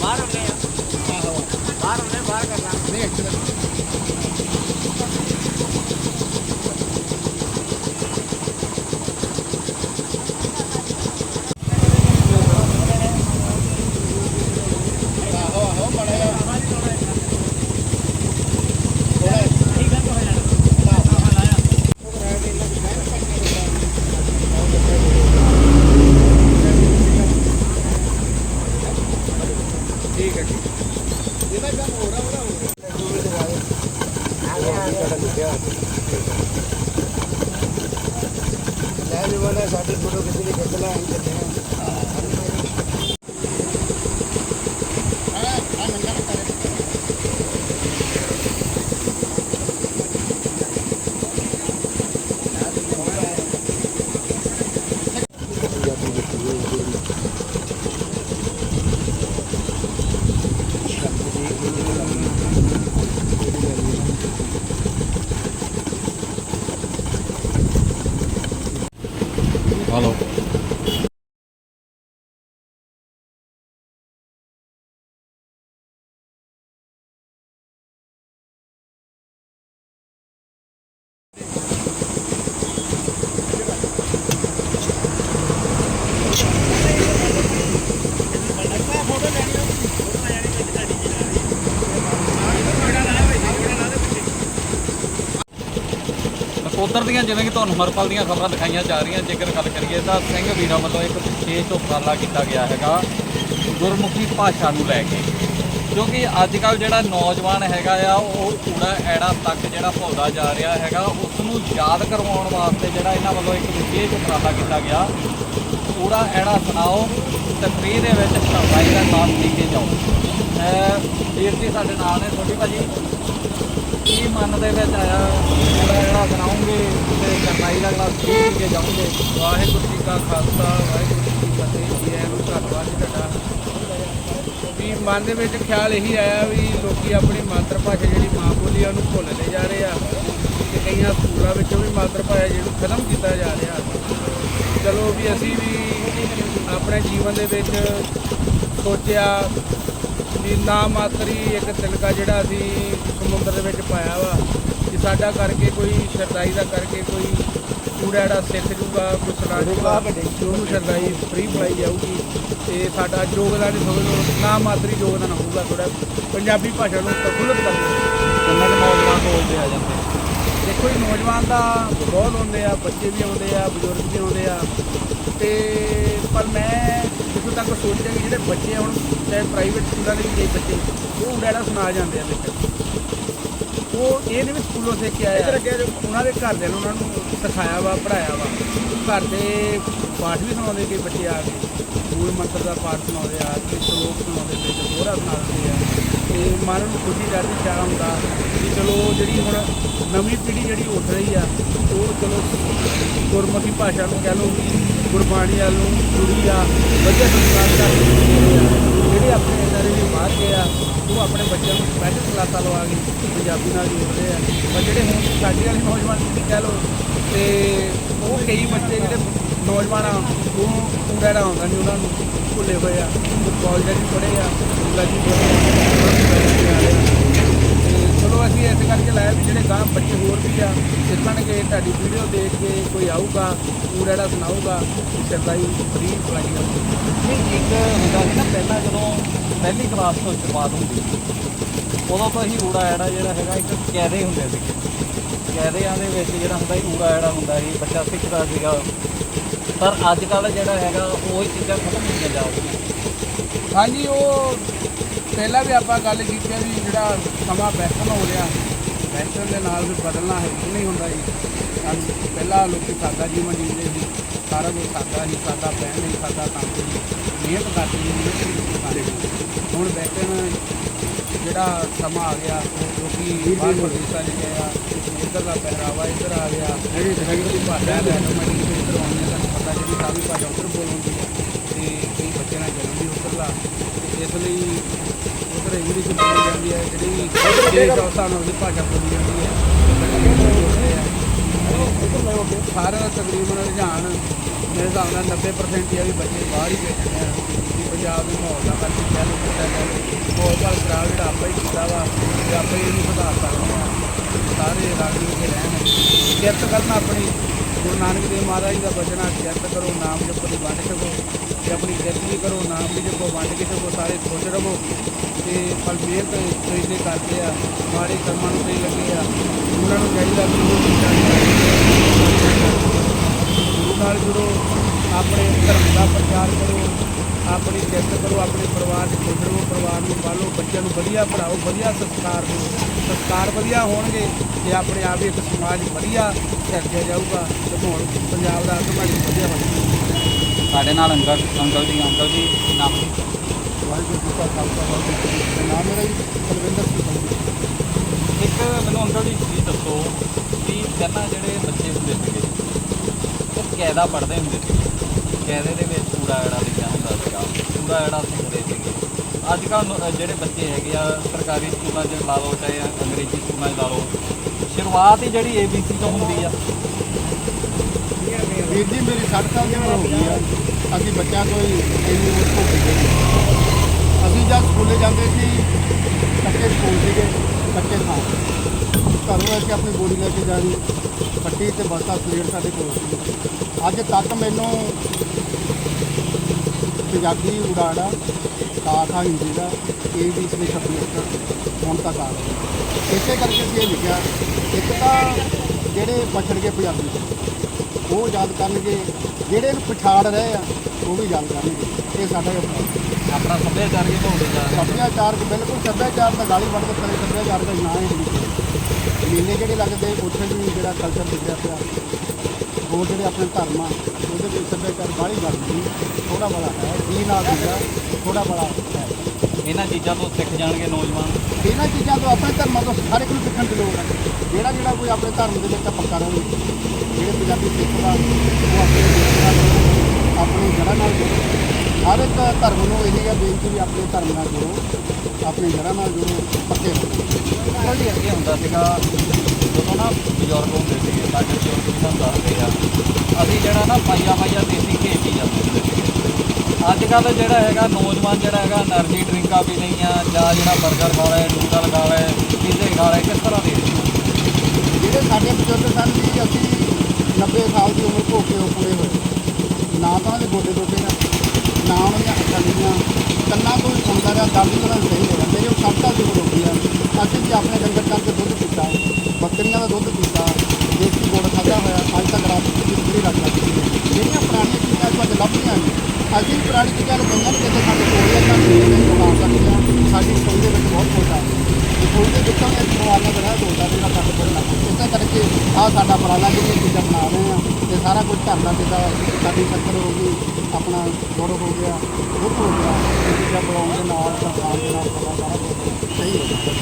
ਬਾਹਰ Falou. ਨਕੋਦਰ ਦੀਆਂ ਜਿਵੇਂ ਕਿ ਤੁਹਾਨੂੰ ਹਰਪਲ ਦੀਆਂ ਖਬਰਾਂ ਦਿਖਾਈਆਂ ਜਾ ਰਹੀਆਂ, ਜੇਕਰ ਗੱਲ ਕਰੀਏ ਤਾਂ ਸਿੰਘ ਵੀਰਾਂ ਵੱਲੋਂ ਇੱਕ ਵਿਸ਼ੇਸ਼ ਉਪਰਾਲਾ ਕੀਤਾ ਗਿਆ ਹੈਗਾ ਗੁਰਮੁਖੀ ਭਾਸ਼ਾ ਨੂੰ ਲੈ ਕੇ ਕਿਉਂਕਿ ਅੱਜ ਕੱਲ ਜਿਹੜਾ ਨੌਜਵਾਨ ਹੈਗਾ ਆ, ਉਹ ਕੂੜਾ ਐੜਾ ਤੱਕ ਜਿਹੜਾ ਭੁੱਲਦਾ ਜਾ ਰਿਹਾ ਹੈਗਾ ਉਸ ਨੂੰ ਯਾਦ ਕਰਵਾਉਣ ਵਾਸਤੇ ਜਿਹੜਾ ਇਹਨਾਂ ਵੱਲੋਂ ਇੱਕ ਵਿਸ਼ੇਸ਼ ਉਪਰਾਲਾ ਕੀਤਾ ਗਿਆ। ਕੂੜਾ ਐੜਾ ਸੁਣਾਓ ਤੇ ਫ੍ਰੀ ਦੇ ਵਿੱਚ ਸਫ਼ਾਈ ਦਾ ਨਾਮ ਦੇ ਕੇ ਜਾਓ। ਵੀਰ ਜੀ, ਸਾਡੇ ਨਾਲ ਨੇ ਛੋਟੀ ਭਾਜੀ। ਕੀ ਮਨ ਦੇ ਵਿੱਚ ਆਇਆ ਜਿਹੜਾ ਜਿਹੜਾ ਸੁਣਾਉਂਗੇ ਤੇ ਕਰਨਾਈ ਦਾ ਗਲਾਸ ਪੀ ਕੇ ਜਾਓਗੇ। ਵਾਹਿਗੁਰੂ ਜੀ ਕਾ ਖਾਲਸਾ, ਵਾਹਿਗੁਰੂ ਜੀ ਕੀ ਫਤਿਹ ਜੀ ਆਇਆਂ ਨੂੰ ਧੰਨਵਾਦ ਜੀ ਤੁਹਾਡਾ। ਵੀ ਮਨ ਦੇ ਵਿੱਚ ਖਿਆਲ ਇਹੀ ਆਇਆ ਵੀ ਲੋਕੀ ਆਪਣੀ ਮਾਤਰ ਭਾਸ਼ਾ ਜਿਹੜੀ ਮਾਂ ਬੋਲੀ ਆ, ਉਹਨੂੰ ਭੁੱਲਦੇ ਜਾ ਰਹੇ ਆ। ਤੇ ਕਈਆਂ ਸਕੂਲਾਂ ਵਿੱਚੋਂ ਵੀ ਮਾਤਰ ਭਾਸ਼ਾ ਜਿਹਨੂੰ ਖਤਮ ਕੀਤਾ ਜਾ ਰਿਹਾ। ਚਲੋ ਵੀ ਅਸੀਂ ਵੀ ਆਪਣੇ ਜੀਵਨ ਦੇ ਵਿੱਚ ਸੋਚਿਆ ਵੀ ਨਾ ਮਾਤਰੀ ਇੱਕ ਤਿਲਕਾ ਜਿਹੜਾ ਅਸੀਂ ਸਮੁੰਦਰ ਦੇ ਵਿੱਚ ਪਾਇਆ ਵਾ ਕਿ ਸਾਡਾ ਕਰਕੇ ਕੋਈ ਸ਼ਰਦਾਈ ਦਾ ਕਰਕੇ ਕੋਈ ਕੂੜਾ ਜਿਹੜਾ ਸਿੱਖ ਜੂਗਾ ਕੋਈ ਸੁਣਾ ਜੂਗਾ ਉਹਨੂੰ ਸ਼ਰਦਾਈ ਫ੍ਰੀ ਪੜਾਈ ਜਾਊਗੀ। ਤੇ ਸਾਡਾ ਯੋਗਦਾਨ ਲਓ ਨਾ ਮਾਤਰੀ ਯੋਗਦਾਨ ਹੋਊਗਾ ਥੋੜਾ ਪੰਜਾਬੀ ਭਾਸ਼ਾ ਨੂੰ ਪ੍ਰਫੁੱਲਤ ਕਰਨ ਕਿੰਨੇ ਕੁ ਨੌਜਵਾਨ ਬੋਲਦੇ ਆ ਜਾਂਦੇ। ਦੇਖੋ ਜੀ ਨੌਜਵਾਨ ਤਾਂ ਬਹੁਤ ਆਉਂਦੇ ਆ ਬੱਚੇ ਵੀ ਆਉਂਦੇ ਆ ਬਜ਼ੁਰਗ ਵੀ ਆਉਂਦੇ ਆ। ਤੇ ਪਰ ਮੈਂ ਜਿੱਥੋਂ ਤੱਕ ਸੋਚਿਆ ਕਿ ਜਿਹੜੇ ਬੱਚੇ ਹੁਣ ਚਾਹੇ ਪ੍ਰਾਈਵੇਟ ਸਕੂਲਾਂ ਦੇ ਵੀ ਕਈ ਬੱਚੇ ਉਹ ਉਡਾੜਾ ਸੁਣਾ ਜਾਂਦੇ ਆ ਵਿੱਚ। ਉਹ ਇਹ ਨਹੀਂ ਵੀ ਸਕੂਲੋਂ ਸਿੱਖ ਕੇ ਆਏ ਆ ਉਹਨਾਂ ਦੇ ਘਰਦਿਆਂ ਨੇ ਉਹਨਾਂ ਨੂੰ ਸਿਖਾਇਆ ਵਾ ਪੜਾਇਆ ਵਾ। ਘਰ ਦੇ ਪਾਠ ਵੀ ਸੁਣਾਉਂਦੇ ਕਈ ਬੱਚੇ ਆ ਕੇ। ਮੂਲ ਮੰਤਰ ਦਾ ਪਾਠ ਸੁਣਾਉਂਦੇ ਆ ਕਿ ਸ਼ਲੋਕ ਸੁਣਾਉਂਦੇ ਵਿੱਚ ਦੋਹਰਾ ਸੁਣਾ ਦਿੰਦੇ ਆ। ਤੇ ਮਨ ਨੂੰ ਖੁਸ਼ੀ ਦਾ ਵੀ ਚਾਹ ਹੁੰਦਾ ਵੀ ਚਲੋ ਜਿਹੜੀ ਹੁਣ ਨਵੀਂ ਪੀੜ੍ਹੀ ਜਿਹੜੀ ਉੱਠ ਰਹੀ ਆ ਉਹ ਚਲੋ ਗੁਰਮੁਖੀ ਭਾਸ਼ਾ ਨੂੰ ਕਹਿ ਲਓ ਵੀ ਗੁਰਬਾਣੀ ਵੱਲ ਨੂੰ ਜੁੜੀ ਆ ਵਧੀਆ ਸੰਸਕਾਰ ਕਰ ਜਿਹੜੇ ਆਪਣੇ ਇਹਨਾਂ ਦੇ ਵੀ ਬਾਹਰ ਗਏ ਆ, ਉਹ ਆਪਣੇ ਬੱਚਿਆਂ ਨੂੰ ਸਪੈਸ਼ਲ ਕਲਾਸਾਂ ਲਵਾ ਕੇ ਪੰਜਾਬੀ ਨਾਲ ਜੋੜਦੇ ਆ। ਪਰ ਜਿਹੜੇ ਹੁਣ ਸਾਡੀ ਵਾਲੀ ਨੌਜਵਾਨ ਪੀੜ੍ਹੀ ਕਹਿ ਲਓ, ਤੇ ਉਹ ਕਈ ਬੱਚੇ ਜਿਹੜੇ ਨੌਜਵਾਨ ਆ, ਉਹ ਪੂਰਾ ਜਿਹੜਾ ਆਉਂਦਾ ਨਹੀਂ ਉਹਨਾਂ ਨੂੰ, ਭੁੱਲੇ ਹੋਏ ਆ। ਉਹ ਕਾਲਜ ਪੜ੍ਹੇ ਆ, ਸਕੂਲਾਂ ਪੜ੍ਹੇ ਆ। ਚਲੋ ਅਸੀਂ ਇਸ ਕਰਕੇ ਲਾਇਆ ਵੀ ਜਿਹੜੇ ਗਾਂ ਬੱਚੇ ਹੋਰ ਵੀ ਆ ਸਿੱਖਣਗੇ ਤੁਹਾਡੀ ਵੀਡੀਓ ਦੇਖ ਕੇ ਕੋਈ ਆਊਗਾ ਪੂਰਾ ਜਿਹੜਾ ਸੁਣਾਊਗਾ ਸਰਦਾਈ ਫ੍ਰੀ ਪੜਾਈ ਨਹੀਂ ਇੱਕ ਹੁੰਦਾ ਸੀ ਨਾ ਪਹਿਲਾਂ ਜਦੋਂ ਪਹਿਲੀ ਕਲਾਸ ਤੋਂ ਸ਼ੁਰੂਆਤ ਹੁੰਦੀ ਸੀ ਉਦੋਂ ਤੋਂ ਹੀ ਊੜਾ ਐੜਾ ਜਿਹੜਾ ਹੈਗਾ ਇੱਕ ਕੈਦੇ ਹੁੰਦੇ ਸੀ। ਕੈਦਿਆਂ ਦੇ ਵਿੱਚ ਜਿਹੜਾ ਹੁੰਦਾ ਸੀ ਊੜਾ ਐੜਾ ਹੁੰਦਾ ਸੀ ਬੱਚਾ ਸਿੱਖਦਾ ਸੀਗਾ। ਪਰ ਅੱਜ ਕੱਲ ਜਿਹੜਾ ਹੈਗਾ ਉਹ ਹੀ ਚੀਜ਼ਾਂ ਖਤਮ ਹੁੰਦੀਆਂ ਜਾ ਰਹੀਆਂ। ਹਾਂਜੀ ਉਹ ਪਹਿਲਾਂ ਵੀ ਆਪਾਂ ਗੱਲ ਕੀਤੀ ਆ ਵੀ ਜਿਹੜਾ ਸਮਾਂ ਵੈਸਟਰਨ ਹੋ ਰਿਹਾ ਵੈਸਟਰਨ ਦੇ ਨਾਲ ਵੀ ਬਦਲਣਾ ਹੈ ਕਿ ਨਹੀਂ ਹੁੰਦਾ ਜੀ। ਸਾਨੂੰ ਪਹਿਲਾਂ ਲੋਕੀ ਸਾਦਾ ਜੀਵਨ ਜੀਂਦੇ ਸੀ, ਸਾਰਾ ਕੁਝ ਸਾਦਾ ਸੀ, ਸਾਦਾ ਪਹਿਨ ਨਹੀਂ ਸਾਦਾ ਕੰਮ ਨਹੀਂ ਮਿਹਨਤ ਕਰਦੇ ਸੀ, ਮਿਹਨਤ ਸੀ ਸਾਰੇ ਹੁਣ ਵੈਸਟਰਨ ਜਿਹੜਾ ਸਮਾਂ ਆ ਗਿਆ ਲੋਕੀ ਬਾਹਰ ਪ੍ਰਦੇਸ਼ਾਂ 'ਚ ਗਏ ਆ ਇੱਧਰ ਦਾ ਪਹਿਰਾਵਾ ਇੱਧਰ ਆ ਗਿਆ, ਜਿਹੜੀ ਜਿਹੜੀ ਭਾਸ਼ਾ ਲੈ ਲਓ ਮੈਂ ਜਿਹੜੀ ਇੱਧਰ ਆਉਂਦੀ ਆ ਤੁਹਾਨੂੰ ਪਤਾ ਜਿਹੜੀ ਸਾਰੀ ਭਾਸ਼ਾ ਉੱਧਰ ਬੋਲ ਹੁੰਦੀ ਹੈ, ਤੇ ਕਈ ਬੱਚੇ ਨਾਲ ਜਨਮ ਵੀ ਉੱਧਰਲਾ। ਇਸ ਲਈ ਇੰਗਲਿਸ਼ ਬੋਲੀ ਜਾਂਦੀ ਹੈ ਜਿਹੜੀ ਸਟੇਟ ਆਫ ਸਾਨੂੰ ਦੀ ਭਾਸ਼ਾ ਬੋਲੀ ਜਾਂਦੀ ਹੈ। ਸਾਰਾ ਤਕਰੀਬਨ ਰੁਝਾਨ ਮੇਰੇ ਹਿਸਾਬ ਨਾਲ 90% ਹੀ ਬੱਚੇ ਬਾਹਰ ਹੀ ਬੈਠੇ ਆ। ਵੀ ਪੰਜਾਬ ਦੇ ਮਾਹੌਲ ਦਾ ਕਰਕੇ ਕਹਿ ਲਓ ਕਿਤਾ ਕਹਿ ਲਓ। ਹੋਰ ਖਰਾਬ ਜਿਹੜਾ ਆਪਾਂ ਹੀ ਕੀਤਾ ਵਾ ਆਪਾਂ ਇਹਨੂੰ ਸੁਧਾਰ ਸਕਦੇ ਆ। ਸਾਰੇ ਰਲ ਮਿਲ ਰਹਿਣ। ਕਿਰਤ ਕਰਨ ਆਪਣੀ। ਗੁਰੂ ਨਾਨਕ ਦੇਵ ਮਹਾਰਾਜ ਦਾ ਬਚਨਾ ਕਿਰਤ ਕਰੋ, ਨਾਮ ਜਪੋ ਤੇ ਵੰਡ ਛਕੋ ਤੇ ਆਪਣੀ ਕਿਰਤ ਵੀ ਕਰੋ, ਨਾਮ ਵੀ ਜਪੋ, ਵੰਡ ਕੇ ਛਕੋ, ਸਾਰੇ ਖੁਸ਼ ਰਹੋ ਤੇ ਫਲ ਮਿਹਰ ਤੇ ਕਰਦੇ ਆ, ਮਾੜੇ ਕਰਮਾਂ ਨੂੰ ਤੇ ਲੱਗੇ ਆ, ਉਹਨਾਂ ਨੂੰ ਚਾਹੀਦਾ ਵੀ ਉਹ ਗੁਰੂ ਨਾਲ ਜੁੜੋ, ਆਪਣੇ ਧਰਮ ਦਾ ਪ੍ਰਚਾਰ ਕਰੋ, ਆਪਣੀ ਕਿਰਤ ਕਰੋ, ਆਪਣੇ ਪਰਿਵਾਰ ਦੇ ਖੁਸ਼ ਰਹੋ, ਪਰਿਵਾਰ ਨੂੰ ਪਾਲੋ, ਬੱਚਿਆਂ ਨੂੰ ਵਧੀਆ ਪੜਾਓ ਵਧੀਆ ਸੰਸਕਾਰ ਦਿਓ, ਸੰਸਕਾਰ ਵਧੀਆ ਹੋਣਗੇ ਤੇ ਆਪਣੇ ਆਪ ਹੀ ਇੱਕ ਸਮਾਜ ਵਧੀਆ ਸਿਰਜਿਆ ਜਾਊਗਾ ਤੇ ਪੰਜਾਬ ਦਾ ਸਮਾਜ ਵਧੀਆ ਬਣੇਗਾ ਸਾਡੇ ਨਾਲ ਅੰਕਲ ਅੰਕਲ ਜੀ ਅੰਕਲ ਜੀ ਨਾਮ? ਵਾਹਿਗੁਰੂ ਜੀ ਕਾ ਖਾਲਸਾ ਵਾਹਿਗੁਰੂ ਜੀ ਕੀ ਨਾਮ ਮੇਰਾ ਜੀ ਕੁਲਵਿੰਦਰ ਸਿੰਘ। ਇੱਕ ਮੈਨੂੰ ਅੰਕਲ ਜੀ ਇਹ ਦੱਸੋ ਕਿ ਪਹਿਲਾਂ ਜਿਹੜੇ ਬੱਚੇ ਹੁੰਦੇ ਸੀਗੇ ਉਹ ਕਾਇਦਾ ਪੜ੍ਹਦੇ ਹੁੰਦੇ ਸੀ ਕਾਇਦੇ ਦੇ ਵਿੱਚ ਪੂਰਾ ਐੜਾ ਲਿਖਿਆ ਹੁੰਦਾ ਸੀਗਾ। ਪੂਰਾ ਐੜਾ ਸਿੱਖਦੇ ਸੀਗੇ। ਅੱਜ ਕੱਲ੍ਹ ਜਿਹੜੇ ਬੱਚੇ ਹੈਗੇ ਆ ਸਰਕਾਰੀ ਸਕੂਲਾਂ 'ਚ ਲਾ ਲਓ ਚਾਹੇ ਅੰਗਰੇਜ਼ੀ ਸਕੂਲਾਂ 'ਚ ਲਾ ਲਓ ਸ਼ੁਰੂਆਤ ਹੀ ਜਿਹੜੀ ABC ਤੋਂ ਹੁੰਦੀ ਆ। ਵੀਰ ਜੀ, ਮੇਰੀ 60 ਸਾਲ ਦੀ ਉਮਰ ਹੋ ਗਈ ਆ। ਅਸੀਂ ਬੱਚਿਆਂ ਤੋਂ ਹੀ ਇੰਨੀ ਉਮਰ ਭੋਗੀ ਗਏ। ਅਸੀਂ ਜਦ ਸਕੂਲੇ ਜਾਂਦੇ ਸੀ ਕੱਚੇ ਸਕੂਲ ਸੀਗੇ ਕੱਚੇ ਥਾਂ। ਘਰੋਂ ਅਸੀਂ ਆਪਣੀ ਬੋਰੀ ਲੈ ਕੇ ਜਾਣੀ, ਪੱਟੀ ਤੇ ਬਸਤਾ ਸਲੇਟ ਸਾਡੇ ਕੋਲ ਸੀ। ਅੱਜ ਤੱਕ ਮੈਨੂੰ ਪੰਜਾਬੀ ਉਡਾੜਾ ਕਾਖਾ ਹਿੰਦੀ ਦਾ ਏ ਬੀ ਸੀ ਸ਼ਬਦ ਹੁਣ ਤੱਕ ਆ ਰਿਹਾ ਇਸੇ ਕਰਕੇ ਅਸੀਂ ਇਹ ਲਿਖਿਆ ਇੱਕ ਤਾਂ ਜਿਹੜੇ ਪਛੜ ਗਏ ਪੰਜਾਬੀ ਉਹ ਯਾਦ ਕਰਨਗੇ ਜਿਹੜੇ ਨੂੰ ਪਛਾੜ ਰਹੇ ਆ ਉਹ ਵੀ ਯਾਦ ਕਰਨਗੇ। ਇਹ ਸਾਡਾ ਹੀ ਆਪਣਾ ਸੱਭਿਆਚਾਰ ਹੀ ਭੁੱਲਦੇ ਜਾ ਸੱਭਿਆਚਾਰ ਬਿਲਕੁਲ ਸੱਭਿਆਚਾਰ ਦਾ ਗਾਲੀ ਵੱਢ ਕੇ ਕਰੇ ਸੱਭਿਆਚਾਰ ਦਾ ਨਾਂ ਹੀ ਨਹੀਂ ਮੇਲੇ ਜਿਹੜੇ ਲੱਗਦੇ ਉੱਥੇ ਵੀ ਜਿਹੜਾ ਕਲਚਰ ਦਿਖਿਆ ਪਿਆ। ਹੋਰ ਜਿਹੜੇ ਆਪਣੇ ਧਰਮ ਆ ਉਹਦੇ ਵਿੱਚ ਸੱਭਿਆਚਾਰ ਗਾਲੀ ਵੱਢਦੀ ਥੋੜਾ ਬੜਾ ਹੈ। ਕੀ ਨਾਲ ਥੋੜਾ ਬੜਾ ਹੈ। ਇਹਨਾਂ ਚੀਜ਼ਾਂ ਤੋਂ ਸਿੱਖ ਜਾਣਗੇ ਨੌਜਵਾਨ। ਇਹਨਾਂ ਚੀਜ਼ਾਂ ਤੋਂ ਆਪਣੇ ਧਰਮਾਂ ਤੋਂ ਹਰ ਇੱਕ ਨੂੰ ਸਿੱਖਣ ਦੀ ਲੋੜ ਹੈ। ਜਿਹੜਾ ਜਿਹੜਾ ਕੋਈ ਆਪਣੇ ਧਰਮ ਦੇ ਵਿੱਚ ਪੱਕਾ ਰਹੇ ਜਿਹੜੇ ਪੰਜਾਬੀ ਸਿੱਖ ਵਾ ਉਹ ਆਪਣੇ ਦੇਸ਼ ਨਾਲ ਆਪਣੀ ਜੜ੍ਹਾਂ ਨਾਲ ਜੁੜੋ। ਹਰ ਇੱਕ ਧਰਮ ਨੂੰ ਇਹ ਹੈ ਬੇਨਤੀ ਵੀ ਆਪਣੇ ਧਰਮ ਨਾਲ ਜੁੜੋ, ਆਪਣੀ ਜੜ੍ਹਾਂ ਨਾਲ ਜੁੜੋ, ਪੱਕੇ ਰਹੋ। ਅੰਕਲ ਅੱਗੇ ਹੁੰਦਾ ਸੀਗਾ, ਜਦੋਂ ਨਾ ਬਜ਼ੁਰਗ ਹੁੰਦੇ ਸੀਗੇ, ਸਾਡੇ ਬਜ਼ੁਰਗ ਵੀ ਸਾਨੂੰ ਦੱਸਦੇ ਆ, ਅਸੀਂ ਜਿਹੜਾ ਨਾ ਪਾਈਆ ਪਾਈਆ ਦੇਸੀ ਘੇ ਪੀ ਜਾਂਦੇ ਹੁੰਦੇ ਸੀਗੇ। ਅੱਜ ਕੱਲ ਜਿਹੜਾ ਹੈਗਾ, ਨੌਜਵਾਨ ਜਿਹੜਾ ਹੈਗਾ એનર્ਜੀ ਡਰਿੰਕਾਂ ਪੀ ਲਈਆਂ ਜਾਂ ਜਿਹੜਾ 버ਗਰ ਖਾ ਲੈ ਨੂਡਲ ਖਾ ਰਿਹਾ ਪੀਜ਼ੇ ਖਾ ਰਿਹਾ, ਕਿਸ ਤਰ੍ਹਾਂ ਦੇ ਜਿਹੜੇ ਸਾਡੇ ਬਜ਼ੁਰਗ ਸਨ ਜੀ, ਅਸੀਂ 90 ਸਾਲ ਦੀ ਉਮਰ ਭੋਗ ਕੇ ਉਪਲੇ ਹੋਏ। ਨਾ ਤਾਂ ਦੇ ਗੋਡੇ ਗੋਡੇ ਨਾ ਨਾ ਉਹਨਾਂ ਦੀਆਂ ਅੱਖਾਂ ਦੀਆਂ ਕੰਨਾਂ ਤੋਂ ਸੁਣਦਾ ਰਿਹਾ, ਦਾਦੀ ਉਹਨਾਂ ਨੂੰ ਸਹੀ ਹੋਣਾ ਮੇਰੇ ਉਹ ਸਭ ਤੋਂ ਜ਼ਰੂਰ ਹੁੰਦੀ ਆ, ਅਸੀਂ ਵੀ ਆਪਣੇ ਡੰਗਰ ਕਰਕੇ ਦੁੱਧ ਪੀਤਾ, ਬੱਕਰੀਆਂ ਦਾ ਦੁੱਧ ਪੀਤਾ, ਦੇਸੀ ਗੁੜ ਖਾਧਾ ਹੋਇਆ, ਅੱਜ ਤੱਕ ਰਾਤ ਦੀ ਜਿਹੜੀ ਰੱਖ ਲੱਗੀ ਜਿਹੜੀਆਂ ਪੁਰਾਣੀਆਂ ਚੀਜ਼ਾਂ ਅੱਜ ਲੱਭਦੀਆਂ ਨੇ ਅਸੀਂ ਪੁਰਾਣੀ ਚੀਜ਼ਾਂ ਨੂੰ ਬੰਨਾਂ ਕਿਤੇ ਸਾਡੇ ਕੋਲ ਇਹਨਾਂ ਨੂੰ ਬਣਾ ਸਕਦੇ ਹਾਂ। ਸਾਡੀ ਰਸੋਈ ਦੇ ਵਿੱਚ ਬਹੁਤ ਕੁਝ ਆ। ਰਸੋਈ ਦੇ ਵਿੱਚੋਂ ਇਹ ਸਵਾਲਾਂ ਦਾ ਰਹਿ ਹੁੰਦਾ ਜਿਹੜਾ ਸਾਡੇ ਕੋਲ ਨਾ ਇਸੇ ਕਰਕੇ ਆਹ ਸਾਡਾ ਪਰਾਲਾ ਜਿਹੜੀਆਂ ਚੀਜ਼ਾਂ ਬਣਾ ਰਹੇ ਆ ਤੇ ਸਾਰਾ ਕੁਝ ਘਰ ਦਾ ਜਿੱਦਾਂ ਸਾਡੀ ਸ਼ੱਕਰ ਹੋ ਗਈ, ਆਪਣਾ ਗੁੜ ਹੋ ਗਿਆ, ਦੁੱਧ ਹੋ ਗਿਆ, ਇਹ ਚੀਜ਼ਾਂ ਬਣਾਉਣ ਦੇ ਨਾਲ ਤਾਂ ਦੇ ਨਾਲ ਸਾਰਾ ਕੁਝ ਸਹੀ ਹੋ ਜਾਂਦਾ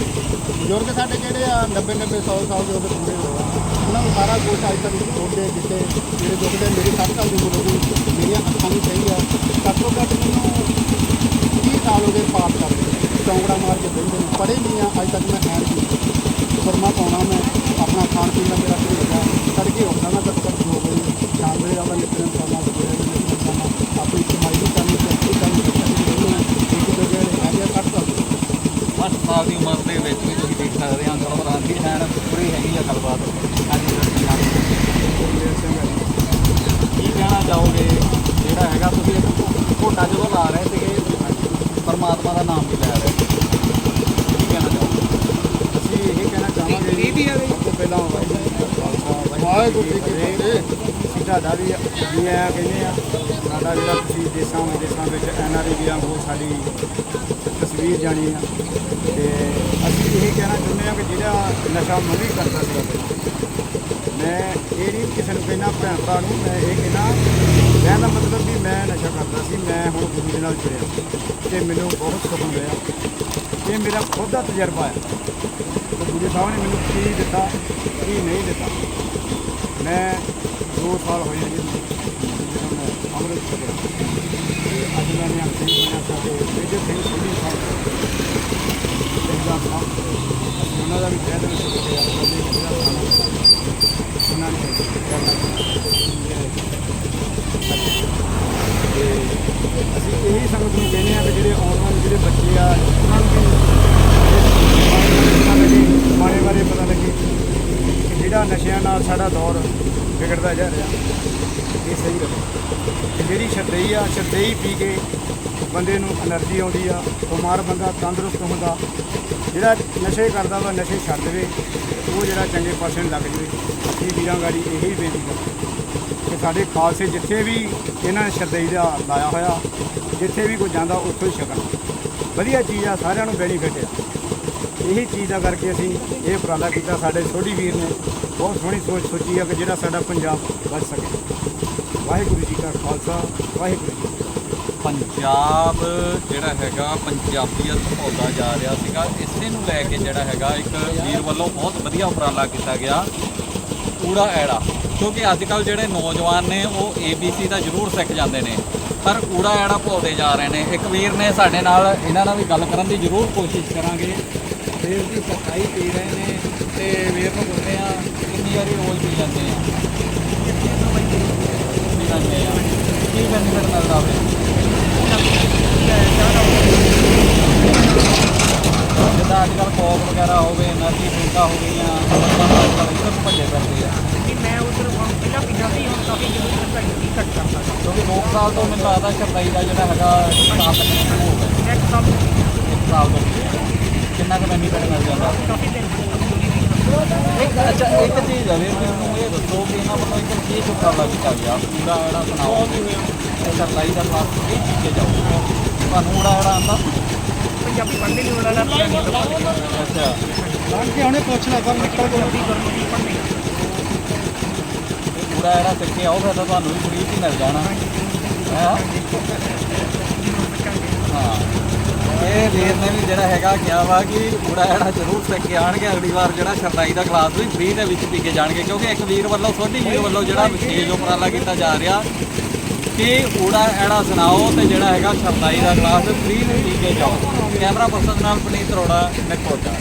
ਬਜ਼ੁਰਗ ਸਾਡੇ ਜਿਹੜੇ ਆ 90 90 100 ਸਾਲ ਦੇ ਉਹਦੇ ਪੂਰੇ ਹੋਏ ਆ ਉਹਨਾਂ ਨੂੰ ਸਾਰਾ ਕੁਝ ਅੱਜ ਤੱਕ ਗੋਡੇ ਜਿੱਤੇ ਜਿਹੜੇ ਦੁਖਦੇ ਮੇਰੀ 60 ਸਾਲ ਦੀ ਉਮਰ ਹੋ ਗਈ ਮੇਰੀਆਂ ਅੱਖਾਂ ਨੂੰ ਸਹੀ ਆ। ਘੱਟੋ ਘੱਟ ਮੈਨੂੰ 30 ਸਾਲ ਹੋ ਗਏ ਪਾਸ ਕਰਦੇ ਚੌਂਕੜਾ ਮਾਰ ਕੇ ਬਹਿੰਦੇ ਨੇ। ਪੜ੍ਹੇ ਨਹੀਂ ਆ, ਅੱਜ ਤੱਕ ਮੈਂ ਹੈ ਨਹੀਂ ਫਰਮਾ ਪਾਉਣਾ ਮੈਂ ਆਪਣਾ ਖਾਣ ਪੀਣ ਦਾ ਮੇਰਾ ਤਰੀਕਾ ਤੜਕੇ ਉੱਠਦਾ ਮੈਂ ਤੱਕ ਤੱਕ ਹੋ ਗਈ ਸ਼ਾਮ ਵੇਲੇ ਆਪਣਾ ਨਿਤਨੇਮ ਕਰਨਾ ਸਵੇਰੇ ਵੀ ਨਿਤਨੇਮ ਕਰਨਾ ਆਪਣੀ ਕਮਾਈ ਵੀ ਕਰਨੀ ਤੇ ਆਪਣੀ ਕੰਮ ਵੀ ਕਰਨੀ ਇੱਕ ਦੋ ਜਿਹੜੇ ਹੈਗੇ ਆ 60 ਸਾਲ ਦੇ। 60 ਸਾਲ ਦੀ ਉਮਰ ਦੇ ਵਿੱਚ ਵੀ ਤੁਸੀਂ ਦੇਖ ਸਕਦੇ ਆ ਅੰਕਲ ਹੋਰਾਂ ਦੀ ਐਨ ਪੂਰੀ ਹੈਗੀ ਆ ਗੱਲਬਾਤ ਹਾਂਜੀ ਸਰ ਕੀ ਨਾਮ ਹੈ? ਗੁਰਮੇਲ ਸਿੰਘ ਹੈ ਜੀ। ਕੀ ਕਹਿਣਾ ਚਾਹੋਗੇ ਜਿਹੜਾ ਹੈਗਾ ਤੁਸੀਂ ਇੱਕ ਘੋਟਾ ਜਦੋਂ ਲਾ ਰਹੇ ਸੀਗੇ ਪਰਮਾਤਮਾ ਦਾ ਨਾਮ ਵੀ ਲੈ ਰਹੇ ਕੀ ਕਹਿਣਾ ਚਾਹੋਗੇ ਅਸੀਂ ਇਹ ਕਹਿਣਾ ਚਾਹਾਂਗੇ ਜੀ ਸਭ ਤੋਂ ਪਹਿਲਾਂ ਵਾਹਿਗੁਰੂ ਜੀ ਕਾ ਖਾਲਸਾ ਵਾਹਿਗੁਰੂ ਜੀ ਕੀ ਫਤਿਹ ਅਸੀਂ ਤੁਹਾਡਾ ਵੀ ਜੀ ਆਇਆਂ ਕਹਿੰਦੇ ਆ, ਸਾਡਾ ਜਿਹੜਾ ਤੁਸੀਂ ਦੇਸ਼ਾਂ ਵਿਦੇਸ਼ਾਂ ਵਿੱਚ ਐਨ ਆਰ ਆਈ ਵੀਰਾਂ ਕੋਲ ਸਾਡੀ ਤਸਵੀਰ ਜਾਣੀ ਆ। ਤੇ ਅਸੀਂ ਇਹ ਕਹਿਣਾ ਚਾਹੁੰਦੇ ਆ ਕਿ ਜਿਹੜਾ ਨਸ਼ਾ ਮੈਂ ਵੀ ਕਰਦਾ ਸੀਗਾ ਪਹਿਲਾਂ ਮੈਂ ਇਹ ਨਹੀਂ ਕਿਸੇ ਨੂੰ ਕਹਿਣਾ ਭੈਣ ਭਰਾ ਨੂੰ, ਮੈਂ ਇਹ ਕਹਿਣਾ ਕਹਿਣ ਦਾ ਮਤਲਬ ਵੀ ਮੈਂ ਨਸ਼ਾ ਕਰਦਾ ਸੀ, ਮੈਂ ਹੁਣ ਗੁਰੂ ਦੇ ਨਾਲ ਜੁੜਿਆ। ਤੇ ਮੈਨੂੰ ਬਹੁਤ ਸੁਖ ਮਿਲਿਆ। ਇਹ ਮੇਰਾ ਖੁਦ ਦਾ ਤਜਰਬਾ ਹੈ ਤੇ ਗੁਰੂ ਸਾਹਿਬ ਨੇ ਮੈਨੂੰ ਕੀ ਦਿੱਤਾ, ਕੀ ਨਹੀਂ ਦਿੱਤਾ। ਮੈਂ 2 ਸਾਲ ਹੋਏ ਨੇ ਜੀ। ਜਦੋਂ ਮੈਂ ਅੰਮ੍ਰਿਤ ਛਕਿਆ ਤੇ ਅੱਜ ਮੈਂ ਨਿਆਂ ਸਿੰਘ ਬਣਿਆ ਸਾਡੇ ਮੇਜਰ ਸਿੰਘ ਸੁਣੀ ਸਾਹਿਬ ਇਹਦਾ ਸਾਹਿਬ ਅਸੀਂ ਉਹਨਾਂ ਦਾ ਵੀ ਕਹਿ ਦੇਣਾ ਚਾਹੁੰਦੇ ਆ ਕਿ ਜਿਹੜਾ ਖਾਣਾ ਉਹਨਾਂ ਨੇ ਕਰਨਾ ਤੇ ਅਸੀਂ ਇਹੀ ਸੰਗਤ ਨੂੰ ਕਹਿੰਦੇ ਆ ਕਿ ਜਿਹੜੇ ਆਉਣ ਵਾਲੇ ਜਿਹੜੇ ਬੱਚੇ ਆ, ਉਹਨਾਂ ਨੂੰ ਵੀ ਇਸ ਬਾਣੇ ਬਾਰੇ ਪਤਾ ਲੱਗੇ ਕਿ ਜਿਹੜਾ ਨਸ਼ਿਆਂ ਨਾਲ ਸਾਡਾ ਦੌਰ ਵਿਗੜਦਾ ਜਾ ਰਿਹਾ। ਇਹ ਸਹੀ ਗੱਲ ਰਹੇ ਜਿਹੜੀ ਸ਼ਰਦਈ ਆ, ਸ਼ਰਦਈ ਪੀ ਕੇ ਬੰਦੇ ਨੂੰ એનર્ਜੀ ਆਉਂਦੀ ਆ, ਬਿਮਾਰ ਬੰਦਾ ਤੰਦਰੁਸਤ ਹੁੰਦਾ, ਜਿਹੜਾ ਨਸ਼ੇ ਕਰਦਾ ਵਾ, ਨਸ਼ੇ ਛੱਡ ਦੇਵੇ, ਉਹ ਜਿਹੜਾ ਚੰਗੇ ਪਾਸੇ ਲੱਗ ਜਵੇ, ਇਹ ਵੀਰਾਂ ਗਾੜੀ ਇਹੀ ਬੇਨਤੀ ਕਰ ਕਿ ਸਾਡੇ ਖਾਲਸੇ ਜਿੱਥੇ ਵੀ ਇਹਨਾਂ ਨੇ ਸ਼ਰਦਈ ਦਾ ਲਾਇਆ ਹੋਇਆ, ਜਿੱਥੇ ਵੀ ਕੋਈ ਜਾਂਦਾ, ਉੱਥੋਂ ਹੀ ਛਕਣ। ਵਧੀਆ ਚੀਜ਼ ਆ, ਸਾਰਿਆਂ ਨੂੰ ਬੈਨੀਫਿਟ ਆ। ਇਹੀ ਚੀਜ਼ ਦਾ ਕਰਕੇ ਅਸੀਂ ਇਹ ਉਪਰਾਲਾ ਕੀਤਾ ਸਾਡੇ ਛੋਟੀ ਵੀਰ ਨੇ। ਬਹੁਤ ਸੋਹਣੀ ਸੋਚ ਸੋਚੀ ਆ ਕਿ ਜਿਹੜਾ ਸਾਡਾ ਪੰਜਾਬ ਬਚ ਸਕੇ। ਵਾਹਿਗੁਰੂ ਜੀ ਕਾ ਖਾਲਸਾ, ਵਾਹਿਗੁਰੂ ਜੀ ਪੰਜਾਬ ਜਿਹੜਾ ਹੈਗਾ, ਪੰਜਾਬੀਅਤ ਭੁੱਲਦਾ ਜਾ ਰਿਹਾ ਸੀਗਾ। ਇਸੇ ਨੂੰ ਲੈ ਕੇ ਜਿਹੜਾ ਹੈਗਾ, ਇੱਕ ਵੀਰ ਵੱਲੋਂ ਬਹੁਤ ਵਧੀਆ ਉਪਰਾਲਾ ਕੀਤਾ ਗਿਆ। ਕੂੜਾ ਐੜਾ, ਕਿਉਂਕਿ ਅੱਜ ਕੱਲ ਜਿਹੜੇ ਨੌਜਵਾਨ ਨੇ, ਉਹ ABC ਤਾਂ ਜ਼ਰੂਰ ਸਿੱਖ ਜਾਂਦੇ ਨੇ। ਪਰ ਕੂੜਾ ਐੜਾ ਭੁੱਲਦੇ ਜਾ ਰਹੇ ਨੇ। ਇੱਕ ਵੀਰ ਨੇ ਸਾਡੇ ਨਾਲ ਇਹਨਾਂ ਨਾਲ ਵੀ ਗੱਲ ਕਰਨ ਦੀ ਜ਼ਰੂਰ ਕੋਸ਼ਿਸ਼ ਕਰਾਂਗੇ। ਵੀਰ ਦੀ ਸਫ਼ਾਈ ਪੀ ਰਹੇ ਨੇ ਤੇ ਵੀਰ ਨੂੰ ਪੁੱਛਦੇ ਆ ਵਾਰੀ ਰੋਜ਼ ਪੀ ਜਾਂਦੇ ਆ। ਪੀ ਜਾਂਦੇ ਆ? ਕੀ ਬੈਨੀਫਿਟ ਮਿਲਦਾ ਆਪਣੇ ਜਿੱਦਾਂ ਅੱਜ ਕੱਲ ਕੋਕ ਵਗੈਰਾ ਹੋਵੇ એનર્ਜੀ ਡਰਿੰਕਾਂ ਹੋ ਗਈਆਂ ਲੋਕਾਂ ਨੂੰ ਅੱਜ ਕੱਲ ਇੱਧਰ ਭੱਜੇ ਫਿਰਦੇ ਆ। ਕਿ ਮੈਂ ਉਧਰ ਹੁਣ ਪਹਿਲਾਂ ਪੀਂਦਾ ਸੀ ਹੁਣ ਕਾਫੀ ਜ਼ਰੂਰੀ ਕਰਦਾ ਕਿ ਘੱਟ ਕਰਦਾ। ਕਿਉਂਕਿ 2 ਸਾਲ ਤੋਂ ਮੈਨੂੰ ਲੱਗਦਾ ਕਰਦਾਈ ਦਾ ਜਿਹੜਾ ਹੈਗਾ ਸਾਫ਼ ਹੋ ਗਿਆ। ਇੱਕ ਸਾਲ ਤੋਂ ਕਿੰਨਾ ਕੁ ਬੈਨੀਫਿਟ ਮਿਲ ਜਾਂਦਾ? ਕਾਫੀ ਬੈਨੀਫਿਟ ਇੱਕ ਅੱਛਾ। ਇੱਕ ਚੀਜ਼ ਹੈ ਵੀਰ ਮੈਨੂੰ ਇਹ ਦੱਸੋ ਕਿ ਇਹਨਾਂ ਵੱਲੋਂ ਇੱਕ ਕੀ ਉਪਰਾਲਾ ਕੀਤਾ ਗਿਆ ਪੂਰਾ ਜਿਹੜਾ ਸੁਣਾਓ ਇਹ ਦਾ ਕਲਾਸ ਇਹ ਚੀਜ਼ੇ ਜਾਓ ਤੁਹਾਨੂੰ ਉਹਦਾ ਜਿਹੜਾ ਆਂਦਾ ਪੰਜਾਬੀ ਪੜ੍ਹਦੇ ਨਹੀਂ ਉਹਨਾਂ ਨਾਲ ਅੱਛਾ ਲੰਘ ਕੇ ਹੁਣੇ ਪੁੱਛ ਪਰ ਨਿਕਲ ਕੇ ਪੰਜਾਬੀ ਗੁਰਮੁਖੀ ਪੜ੍ਹਦੇ ਪੂਰਾ ਜਿਹੜਾ ਸਿੱਖੇ ਆਓ ਫਿਰ ਤੁਹਾਨੂੰ ਵੀ ਫ੍ਰੀ 'ਚ ਮਿਲ ਜਾਣਾ ਹੈ ਇਹ ਵੀਰ ਨੇ ਵੀ ਜਿਹੜਾ ਹੈਗਾ ਕਿਹਾ ਵਾ ਕਿ ਪੂਰਾ ਜਿਹੜਾ ਜ਼ਰੂਰ ਸਿੱਖ ਕੇ ਆਣਗੇ ਅਗਲੀ ਵਾਰ ਜਿਹੜਾ ਸ਼ਰਦਾਈ ਦਾ ਕਲਾਸ ਵੀ ਫ੍ਰੀ ਦੇ ਵਿੱਚ ਪੀ ਕੇ ਜਾਣਗੇ, ਕਿਉਂਕਿ ਇੱਕ ਵੀਰ ਵੱਲੋਂ, ਸੋਢੀ ਵੀਰ ਵੱਲੋਂ ਜਿਹੜਾ ਵਿਸ਼ੇਸ਼ ਉਪਰਾਲਾ ਕੀਤਾ ਜਾ ਰਿਹਾ ਕਿ ਊੜਾ ਐੜਾ ਸੁਣਾਓ ਤੇ ਜਿਹੜਾ ਹੈਗਾ ਸ਼ਰਦਾਈ ਦਾ ਕਲਾਸ ਫ੍ਰੀ ਪੀ ਕੇ ਜਾਓ। ਕੈਮਰਾ ਪਰਸਨ ਨਾਲ ਪਨੀਤ ਅਰੋੜਾ ਨਿਕੋਟਾ